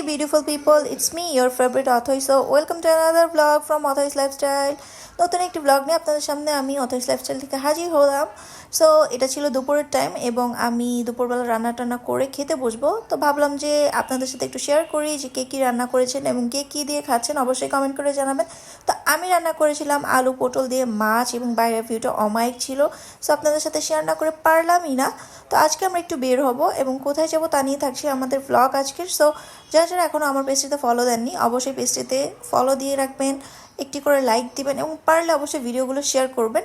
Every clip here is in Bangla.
Hey beautiful people, it's me, your favorite author. So welcome to another vlog from Author's Lifestyle. নতুন একটি ব্লগ নিয়ে আপনাদের সামনে আমি অথর্স লাইফস্টাইল থেকে হাজির হলাম সো এটা ছিল দুপুরের টাইম এবং আমি দুপুরবেলা রান্না টান্না করে খেতে বসবো। তো ভাবলাম যে আপনাদের সাথে একটু শেয়ার করি যে কে কী রান্না করেছেন এবং কে কী দিয়ে খাচ্ছেন। অবশ্যই কমেন্ট করে জানাবেন। তো আমি রান্না করেছিলাম আলু, পটল দিয়ে মাছ এবং বাইরের ভিউটা অমায়িক ছিল। সো আপনাদের সাথে শেয়ার না করে পারলামই না। তো আজকে আমরা একটু বের হব এবং কোথায় যাব তা নিয়ে থাকছে আমাদের ব্লগ আজকের। সো যারা যারা এখনও আমার পেজটিতে ফলো দেননি, অবশ্যই পেজটিতে ফলো দিয়ে রাখবেন। একটি করে লাইক দিবেন এবং পারলে অবশ্যই ভিডিওগুলো শেয়ার করবেন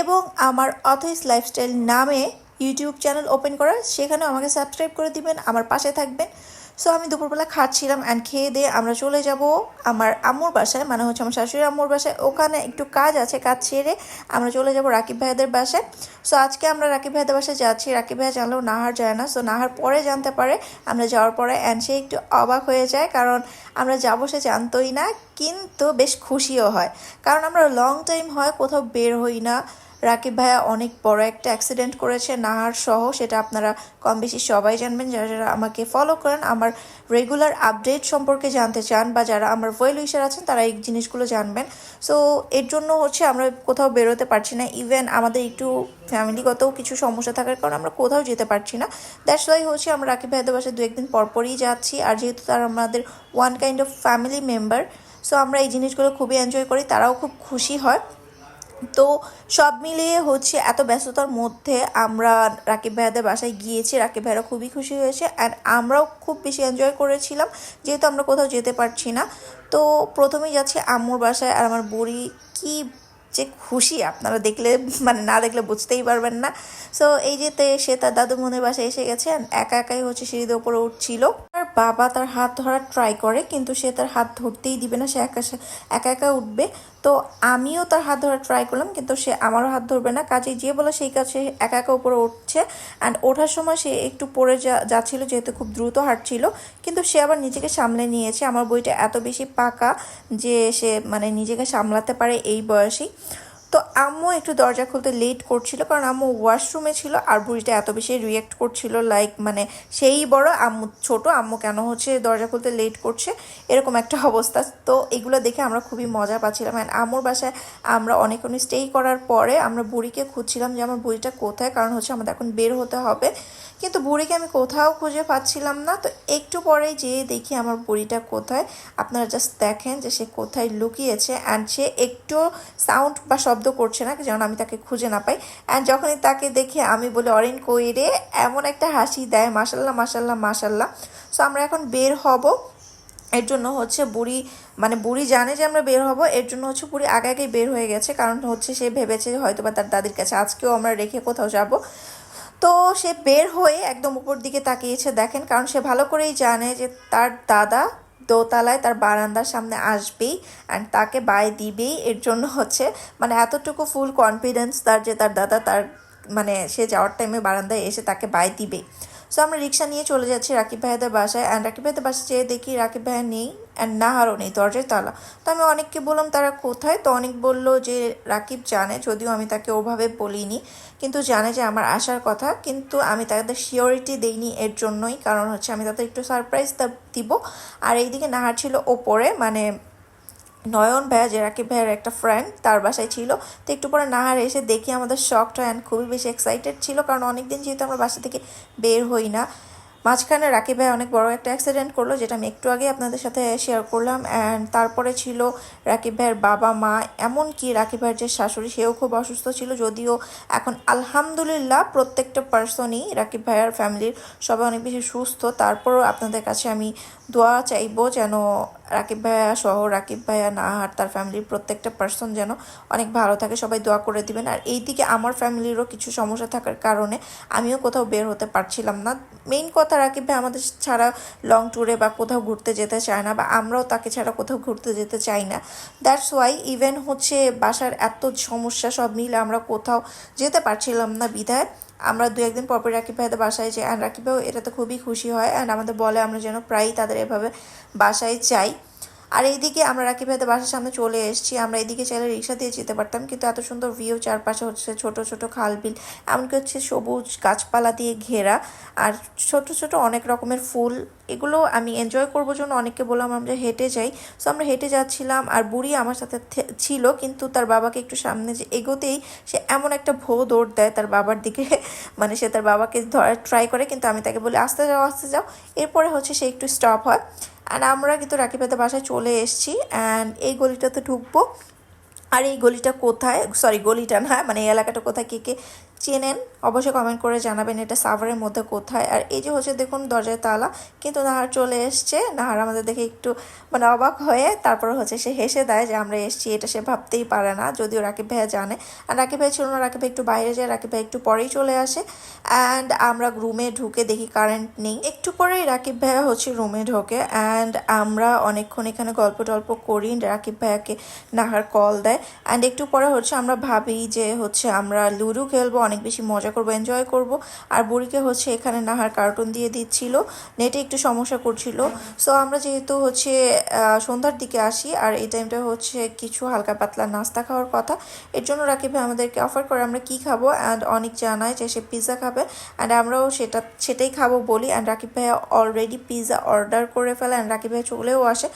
এবং আমার অথইস লাইফস্টাইল নামে ইউটিউব চ্যানেল ওপেন করা সেখানেও আমাকে সাবস্ক্রাইব করে দিবেন, আমার পাশে থাকবেন। সো আমি দুপুরবেলা খাচ্ছিলাম অ্যান্ড খেয়ে দিয়ে আমরা চলে যাব আমার আম্মুর বাসায় মানে হচ্ছে আমার শাশুড়ি আম্মুর বাসায়। ওখানে একটু কাজ আছে, কাজ ছেড়ে আমরা চলে যাব রাকিব ভাইয়াদের বাসায়। সো আজকে আমরা রাকিব ভাইয়াদের বাসায় যাচ্ছি। রাকিব ভাইয়া জানলেও নাহার যায় না। সো নাহার পরে জানতে পারে। আমরা যাওয়ার পরে অ্যান্ড সে একটু অবাক হয়ে যায় কারণ আমরা যাব সে জানতোই না, কিন্তু বেশ খুশিও হয়। কারণ আমরা লং টাইম হয় কোথাও বের হই না। রাকিব ভাইয়া অনেক বড় একটা অ্যাক্সিডেন্ট করেছে, নাহার সহ, সেটা আপনারা কম বেশি সবাই জানবেন। যারা যারা আমাকে ফলো করেন, আমার রেগুলার আপডেট সম্পর্কে জানতে চান বা যারা আমার ওয়েল উইশার আছেন, তারা এই জিনিসগুলো জানবেন। সো এর জন্য হচ্ছে আমরা কোথাও বেরোতে পারছি না। ইভেন আমাদের একটু ফ্যামিলিগতও কিছু সমস্যা থাকার কারণে আমরা কোথাও যেতে পারছি না। দ্যাটস ওয়াই হচ্ছে আমরা রাকিব ভাইয়াদের বাসায় দু একদিন পরপরই যাচ্ছি। আর যেহেতু তারা আমাদের one kind of family member so আমরা এই জিনিসগুলো খুবই এনজয় করি। তারাও খুব খুশি হয়। তো সব মিলিয়ে হচ্ছে এত ব্যস্ততার মধ্যে আমরা রাকিব ভাইয়াদের বাসায় গিয়েছি। রাকিব ভাইরা খুবই খুশি হয়েছে অ্যান্ড আমরাও খুব বেশি এনজয় করেছিলাম। যেহেতু আমরা কোথাও যেতে পারছি না। তো প্রথমেই যাচ্ছি আম্মুর বাসায় আর আমার বড়ি কি যে খুশি, আপনারা দেখলে মানে না দেখলে বুঝতেই পারবেন না। সো এই যে তে, সে তার দাদু মনের বাসায় এসে গেছে একা একাই হচ্ছে সিঁড়িতে উপরে উঠছিল। বাবা তার হাত ধরার ট্রাই করে, কিন্তু সে তার হাত ধরতেই দিবে না, সে একা একা একা উঠবে। তো আমিও তার হাত ধরার ট্রাই করলাম, কিন্তু সে আমারও হাত ধরবে না। কাজে যে বলে সেই কাছে একা একা উপরে উঠছে। অ্যান্ড ওঠার সময় সে একটু পড়ে যা, যাচ্ছিল, যেহেতু খুব দ্রুত হাঁটছিল। কিন্তু সে আবার নিজেকে সামলে নিয়েছে। আমার বইটা এত বেশি পাকা যে সে মানে নিজেকে সামলাতে পারে এই বয়সেই। তো আম্মু একটু দরজা খুলতে লেট করছিল, কারণ আম্মু ওয়াশরুমে ছিল, আর বুড়িটা এত বেশি রিয়েক্ট করছিল লাইক মানে সেই বড় আম্মু ছোট, আম্মু কেন হচ্ছে দরজা খুলতে লেট করছে, এরকম একটা অবস্থা। তো এগুলো দেখে আমরা খুবই মজা পাচ্ছিলাম। অ্যান্ড আম্মুর বাসায় আমরা অনেকক্ষণ স্টে করার পরে আমরা বুড়িকে খুঁজছিলাম যে আমার বুড়িটা কোথায়, কারণ হচ্ছে আমাদের এখন বের হতে হবে। কিন্তু বুড়িকে আমি কোথাও খুঁজে পাচ্ছিলাম না। তো একটু পরেই যেয়ে দেখি আমার বুড়িটা কোথায়। আপনারা জাস্ট দেখেন যে সে কোথায় লুকিয়েছে অ্যান্ড সে একটু সাউন্ড বা শব্দ করছে না, যেন আমি তাকে খুঁজে না পাই। অ্যান্ড যখনই তাকে দেখে আমি বলি, অরেন, কই রে? এমন একটা হাসি দেয় মাসাল্লাহ মাসাল্লাহ মাসাল্লাহ সো আমরা এখন বের হব। এর জন্য হচ্ছে বুড়ি মানে বুড়ি জানে যে আমরা বের হব। এর জন্য হচ্ছে বুড়ি আগে আগেই বের হয়ে গেছে। কারণ হচ্ছে সে ভেবেছে হয়তো বা তার দাদির কাছে, আজকেও আমরা রেখে কোথাও যাব। তো সে বের হয়ে একদম উপর দিকে তাকিয়েছে, দেখেন। কারণ সে ভালো করেই জানে যে তার দাদা দোতলায় তার বারান্দার সামনে আসবেই অ্যান্ড তাকে বাই দিবেই। এর জন্য হচ্ছে মানে এতটুকু ফুল কনফিডেন্স তার যে তার দাদা তার মানে সে যাওয়ার টাইমে বারান্দায় এসে তাকে বাই দিবেই। সো আমরা রিক্সা নিয়ে চলে যাচ্ছি রাকিব ভাইয়াদের বাসায় অ্যান্ড রাকিব ভাইয়াদের বাসায় যেয়ে দেখি রাকিব ভাইয়া নেই অ্যান্ড নাহারও নেই দরজায় তালা। তো আমি অনেককে বললাম, তারা কোথায়? তো অনেক বলল যে, রাকিব জানে, যদিও আমি তাকে ওভাবে বলিনি, কিন্তু জানে যে আমার আসার কথা, কিন্তু আমি তাদের শিওরিটি দেইনি এর জন্যই, কারণ হচ্ছে আমি তাদের একটু সারপ্রাইজ দিব। আর এইদিকে নাহার ছিল ওপরে মানে নয়ন ভাইয়া যে রাকিব ভাইয়ের একটা ফ্রেন্ড তার বাসায় ছিল। তো একটু পরে নাহার এসে দেখি আমাদের শখটা অ্যান্ড খুবই বেশি এক্সাইটেড ছিল কারণ অনেক দিন যেহেতু আমরা বাসা থেকে বের হই না। মাঝখানে রাকিব ভাই অনেক বড় একটা অ্যাক্সিডেন্ট করল, যেটা আমি একটু আগে আপনাদের সাথে শেয়ার করলাম। অ্যান্ড তারপরে ছিল রাকিব ভাইয়ের বাবা মা, এমনকি রাকিব ভাইয়ের যে শাশুড়ি, সেও খুব অসুস্থ ছিল। যদিও এখন আলহামদুলিল্লাহ প্রত্যেকটা পার্সনই রাকিব ভাইয়ার ফ্যামিলির সবাই অনেক বেশি সুস্থ। তারপরও আপনাদের কাছে আমি দোয়া চাইব যেন রাকিব ভাইয়া সহ রাকিব ভাইয়া, নাহার, তার ফ্যামিলির প্রত্যেকটা পার্সন যেন অনেক ভালো থাকে। সবাই দোয়া করে দিবেন। আর এই দিকে আমার ফ্যামিলিরও কিছু সমস্যা থাকার কারণে আমিও কোথাও বের হতে পারছিলাম না। মেইন কথা রাকিব ভাই আমাদের ছাড়া লং ট্যুরে বা কোথাও ঘুরতে যেতে চায় না বা আমরাও তাকে ছাড়া কোথাও ঘুরতে যেতে চাই না। দ্যাটস ওয়াই ইভেন হচ্ছে বাসার এত সমস্যা সব মিলে আমরা কোথাও যেতে পারছিলাম না বিধায় আমরা দু একদিন পরপর রাকিব ভাইদের বাসায় যাই। অ্যান্ড রাকিব ভাইও এটাতে খুবই খুশি হয়। অ্যান্ড আমাদের বলে আমরা যেন প্রায়ই তাদের এভাবে বাসায় চাই আর এইদিকে আমরা রাকিব ভাইদের বাসার সামনে চলে এসেছি। আমরা এদিকে চাইলে রিক্সা দিয়ে যেতে পারতাম, কিন্তু এত সুন্দর ভিউ চারপাশে হচ্ছে ছোট ছোট খাল বিল, এমনকি হচ্ছে সবুজ গাছপালা দিয়ে ঘেরা, আর ছোট ছোট অনেক রকমের ফুল। এগুলো আমি এনজয় করব জন্য অনেককে বললাম আমরা হেঁটে যাই। সো আমরা হেঁটে যাচ্ছিলাম, আর বুড়ি আমার সাথে ছিল, কিন্তু তার বাবাকে একটু সামনে যে এগোতেই সে এমন একটা ভো দৌড় দেয় তার বাবার দিকে। মানে সে তার বাবাকে ধরার ট্রাই করে, কিন্তু আমি তাকে বলি, আস্তে যাও আস্তে যাও। এরপরে হচ্ছে সে একটু স্টপ হয়। অ্যান্ড আমরা কিন্তু রাকিবাদের বাসায় চলে এসেছি অ্যান্ড এই গলিটাতে ঢুকবো। আর এই গলিটা কোথায়? সরি গলিটা না মানে এই এলাকাটা কোথায়, কে কে চেনেন, অবশ্যই কমেন্ট করে জানাবেন এটা সাভারের মধ্যে কোথায়। আর এই যে হচ্ছে দেখুন দরজায় তালা, কিন্তু নাহার চলে এসছে। নাহার আমাদের দেখে একটু মানে অবাক হয়ে তারপর হচ্ছে সে হেসে দেয় যে, আমরা এসছি, এটা সে ভাবতেই পারে না। যদিও রাকিব ভাইয়া জানে। আর রাকিব ভাই ছিল না, রাকিব ভাই একটু বাইরে যায়, রাকিব ভাই একটু পরেই চলে আসে। অ্যান্ড আমরা রুমে ঢুকে দেখি কারেন্ট নেই। একটু পরেই রাকিব ভাইয়া হচ্ছে রুমে ঢোকে। অ্যান্ড আমরা অনেকক্ষণ এখানে গল্প টল্প করি, রাকিব ভাইয়াকে নাহার কল দেয়। অ্যান্ড একটু পরে হচ্ছে আমরা ভাবি যে, হচ্ছে আমরা লুডো খেলব, অনেক বেশি মজা করব এনজয় করব। আর বুড়িকে হচ্ছে এখানে নাহার কার্টুন দিয়ে দিচ্ছিল, নেটে একটু সমস্যা করছিল। সো আমরা যেহেতু হচ্ছে সন্ধ্যার দিকে আসি, আর এই টাইমটা হচ্ছে কিছু হালকা পাতলা নাস্তা খাওয়ার কথা। এর জন্য রাকিব ভাই আমাদেরকে অফার করে আমরা কি খাব অ্যান্ড অনেক জানায় যে সে পিৎজা খাবে অ্যান্ড আমরাও সেটা, সেটাই খাব বলি। অ্যান্ড রাকিব ভাইয়া অলরেডি পিৎজা অর্ডার করে ফেলে অ্যান্ড রাকিব ভাই চলেও আসে।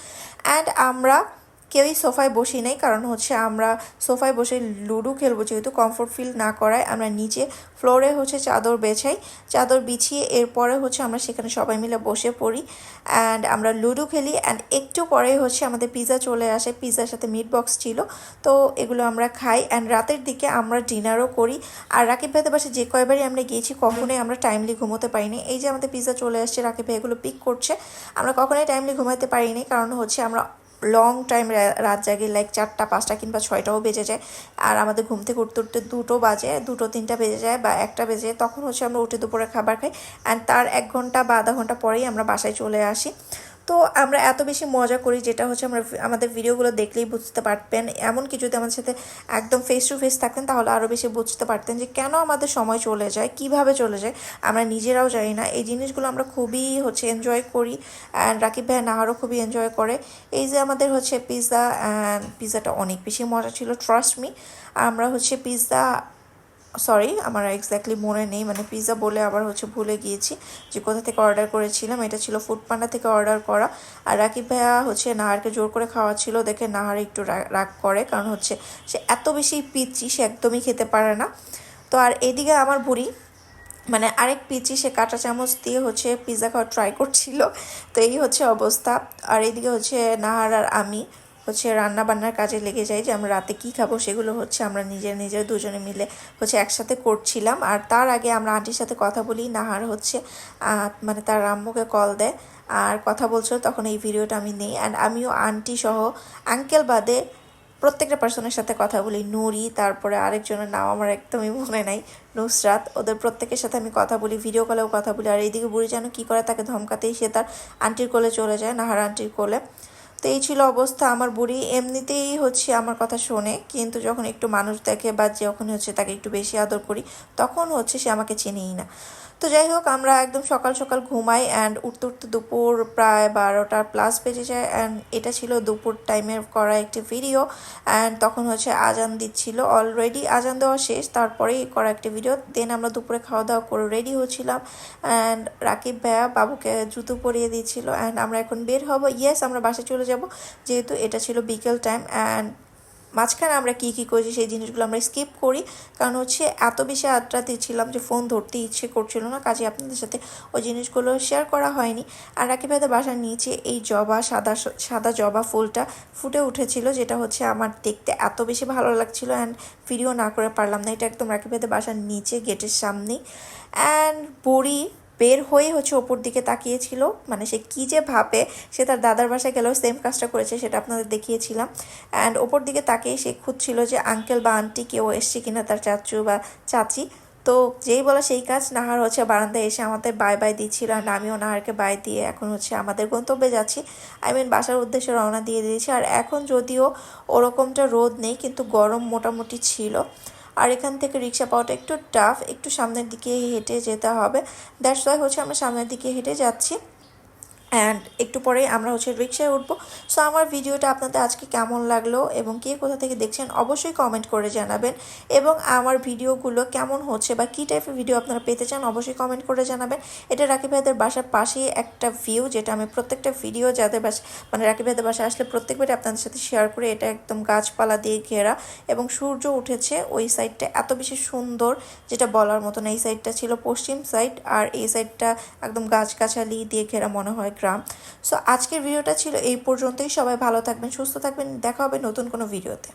অ্যান্ড আমরা কেউই সোফায় বসি নাই, কারণ হচ্ছে আমরা সোফায় বসে লুডো খেলব যেহেতু কমফোর্ট ফিল না করায় আমরা নিচে ফ্লোরে হচ্ছে চাদর বেছাই, চাদর বিছিয়ে এরপরে হচ্ছে আমরা সেখানে সবাই মিলে বসে পড়ি অ্যান্ড আমরা লুডো খেলি অ্যান্ড একটু পরে হচ্ছে আমাদের পিৎজা চলে আসে পিৎজার সাথে মিট বক্স ছিল, তো এগুলো আমরা খাই অ্যান্ড রাতের দিকে আমরা ডিনারও করি আর রাকিব ভাইদের পাশে যে কয়বারই আমরা গিয়েছি কখনোই আমরা টাইমলি ঘুমোতে পারিনি, এই যে আমাদের পিৎজা চলে আসছে, রাকিব ভাই এগুলো পিক করছে, আমরা কখনোই টাইমলি ঘুমাতে পারিনি, কারণ হচ্ছে আমরা লং টাইম রাত জাগে লাইক চারটা, পাঁচটা কিংবা ছয়টাও বেজে যায়। আর আমাদের ঘুম থেকে উঠতে উঠতে দুটো বাজে, দুটো, তিনটা বেজে যায় বা একটা বেজে যায়। তখন হচ্ছে আমরা উঠে দুপুরে খাবার খাই। অ্যান্ড তার এক ঘণ্টা বা আধা ঘণ্টা পরেই আমরা বাসায় চলে আসি। তো আমরা এত বেশি মজা করি যেটা হচ্ছে আমরা আমাদের ভিডিওগুলো দেখলেই বুঝতে পারতেন। এমনকি যদি আমাদের সাথে একদম ফেস টু ফেস থাকতেন, তাহলে আরও বেশি বুঝতে পারতেন যে কেন আমাদের সময় চলে যায়, কীভাবে চলে যায়, আমরা নিজেরাও জানি না। এই জিনিসগুলো আমরা খুবই হচ্ছে এনজয় করি অ্যান্ড রাকিব ভাই নাহারও খুবই এনজয় করে। এই যে আমাদের হচ্ছে পিৎজা অ্যান্ড পিৎজাটা অনেক বেশি মজা ছিল ট্রাস্ট মি আমরা হচ্ছে পিৎজা সরি আমার এক্স্যাক্টলি মনে নেই। মানে পিৎজা বলে আবার হচ্ছে ভুলে গিয়েছি যে কোথা থেকে অর্ডার করেছিলাম। এটা ছিল ফুড পান্ডা থেকে অর্ডার করা। আর রাকিব ভাইয়া হচ্ছে নাহারকে জোর করে খাওয়া ছিল দেখে নাহার একটু রাগ করে। কারণ হচ্ছে সে এত বেশি পিচ্ছি সে একদমই খেতে পারে না। তো আর এদিকে আমার বুড়ি মানে আরেক পিচি সে কাঁটা চামচ দিয়ে হচ্ছে পিৎজা খাওয়া ট্রাই করছিল। তো এই হচ্ছে অবস্থা। আর এইদিকে হচ্ছে নাহার আর আমি। হচ্ছে রান্না বান্নার কাজে লেগে যাই যে আমরা রাতে কি খাব সেগুলো হচ্ছে আমরা নিজের নিজের দুজনে মিলে হচ্ছে একসাথে করছিলাম। আর তার আগে আমরা আন্টির সাথে কথা বলি, নাহার হচ্ছে মানে তার আম্মুকে কল দেয়। আর কথা বলছিল, তখন এই ভিডিওটা আমি নেই। অ্যান্ড আমিও আন্টি সহ আঙ্কেল বাদে প্রত্যেকটা পার্সনের সাথে কথা বলি। নুরি, তারপরে আরেকজনের নাম আমার একদমই মনে নাই, নুসরাত। ওদের প্রত্যেকের সাথে আমি কথা বলি ভিডিও কলেও কথা বলি। আর এইদিকে বুড়ি যেন কী করে তাকে ধমকাতেই সে তার আন্টির কোলে চলে যায়, নাহার আন্টির কোলে। তো এই ছিল অবস্থা, আমার বুড়ি এমনিতেই হচ্ছে আমার কথা শোনে, কিন্তু যখন একটু মানুষ দেখে বা যখন হচ্ছে তাকে একটু বেশি আদর করি, তখন হচ্ছে সে আমাকে চেনেই না। তো যাই হোক, আমরা একদম সকাল সকাল ঘুমাই অ্যান্ড উঠতে উঠতে দুপুর প্রায় বারোটার প্লাস বেজে যায় অ্যান্ড এটা ছিল দুপুর টাইমের করা একটি ভিডিও অ্যান্ড তখন হচ্ছে আজান দিচ্ছিল অলরেডি আজান দেওয়া শেষ, তারপরেই করা একটি ভিডিও দেন আমরা দুপুরে খাওয়া দাওয়া করে রেডি হচ্ছিলাম অ্যান্ড রাকিব ভাইয়া বাবুকে জুতো পরিয়ে দিচ্ছিল অ্যান্ড আমরা এখন বের হব। ইয়েস আমরা বাসে চলে যাব, যেহেতু এটা ছিল বিকেল টাইম অ্যান্ড মাঝখানে আমরা কী কী করেছি সেই জিনিসগুলো আমরা স্কিপ করি। কারণ হচ্ছে এত বেশি আড্ডাতে ছিলাম যে ফোন ধরতে ইচ্ছে করছিল না, কাজে আপনাদের সাথে ওই জিনিসগুলো শেয়ার করা হয়নি। আর রাকিব ভাইদের বাসার নিচে এই জবা সাদা সাদা জবা ফুলটা ফুটে উঠেছিল, যেটা হচ্ছে আমার দেখতে এত বেশি ভালো লাগছিল অ্যান্ড ভিডিও না করে পারলাম না। এটা একদম রাকিব ভাইদের বাসার নিচে গেটের সামনেই। অ্যান্ড বড়ি বের হয়ে হচ্ছে ওপর দিকে তাকিয়েছিল। মানে সে কী যে ভাবে, সে তার দাদার বাসায় গেলেও সেম কাজটা করেছে সেটা আপনাদের দেখিয়েছিলাম। অ্যান্ড ওপর দিকে তাকিয়ে সে খুঁজছিল যে আঙ্কেল বা আন্টি কেউ এসছে কিনা তার চাচু বা চাচি। তো যেই বলা সেই কাজ, নাহার হচ্ছে বারান্দায় এসে আমাদের বাই বাই দিচ্ছিল আর আমিও নাহারকে বাই দিয়ে এখন হচ্ছে আমাদের গন্তব্যে যাচ্ছি। আই মিন বাসার উদ্দেশ্যে রওনা দিয়ে দিয়েছি। আর এখন যদিও ওরকমটা রোদ নেই, কিন্তু গরম মোটামুটি ছিল। আর এখান থেকে রিক্সা পাওয়াটা একটু টাফ একটু সামনের দিকে হেঁটে যেতে হবে। দ্যাটস ওয়াই হচ্ছে আমরা সামনের দিকে হেঁটে যাচ্ছি। অ্যান্ড একটু পরে আমরা হচ্ছে রিক্সায় উঠবো। সো আমার ভিডিওটা আপনাদের আজকে কেমন লাগল এবং কে কোথা থেকে দেখছেন অবশ্যই কমেন্ট করে জানাবেন। এবং আমার ভিডিওগুলো কেমন হচ্ছে বা কী টাইপের ভিডিও আপনারা পেতে চান অবশ্যই কমেন্ট করে জানাবেন। এটা রাকিব ভাইদের বাসার পাশেই একটা ভিউ যেটা আমি প্রত্যেকটা ভিডিও যাদের বাসা মানে রাকিব ভাইদের বাসায় আসলে প্রত্যেকবারই আপনাদের সাথে শেয়ার করে এটা একদম গাছপালা দিয়ে ঘেরা। এবং সূর্য উঠেছে ওই সাইডটা এত বেশি সুন্দর, যেটা বলার মতো না। এই সাইডটা ছিল পশ্চিম সাইড আর এই সাইডটা একদম গাছগাছালি দিয়ে ঘেরা মনে হয়। গ্রাম সো আজকের ভিডিওটা ছিল এই পর্যন্তই। সবাই ভালো থাকবেন, সুস্থ থাকবেন। দেখা হবে নতুন কোনো ভিডিওতে